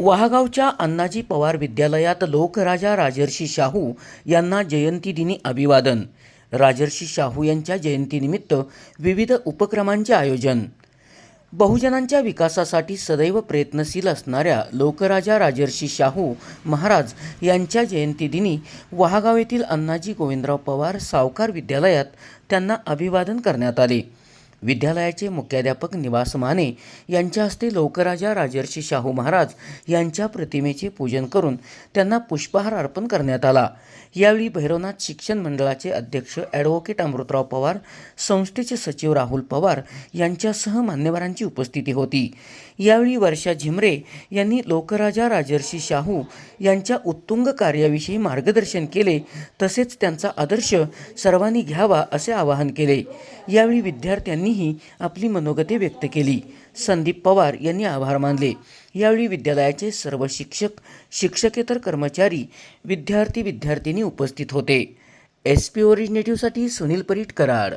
वहागावच्या अण्णाजी पवार विद्यालयात लोकराजा राजर्षी शाहू यांना जयंतीदिनी अभिवादन. राजर्षी शाहू यांच्या जयंतीनिमित्त विविध उपक्रमांचे आयोजन. बहुजनांच्या विकासासाठी सदैव प्रयत्नशील असणाऱ्या लोकराजा राजर्षी शाहू महाराज यांच्या जयंतीदिनी वहागाव येथील अण्णाजी गोविंदराव पवार सावकार विद्यालयात त्यांना अभिवादन करण्यात आले. विद्यालयाचे मुख्याध्यापक निवास माने यांच्या हस्ते लोकराजा राजर्षी शाहू महाराज यांच्या प्रतिमेचे पूजन करून त्यांना पुष्पहार अर्पण करण्यात आला. यावेळी भैरवनाथ शिक्षण मंडळाचे अध्यक्ष ॲडव्होकेट अमृतराव पवार संस्थेचे सचिव राहुल पवार यांच्यासह मान्यवरांची उपस्थिती होती. यावेळी वर्षा झिमरे यांनी लोकराजा राजर्षी शाहू यांच्या उत्तुंग कार्याविषयी मार्गदर्शन केले तसेच त्यांचा आदर्श सर्वांनी घ्यावा असे आवाहन केले. यावेळी विद्यार्थ्यांनी यांनीही आपली मनोगते व्यक्त केली. संदीप पवार यांनी आभार मानले. यावेळी विद्यालयाचे सर्व शिक्षक शिक्षकेतर कर्मचारी विद्यार्थी विद्यार्थिनी उपस्थित होते. एस पी ओरिजिनेटिव्हसाठी सुनील परीट कराड.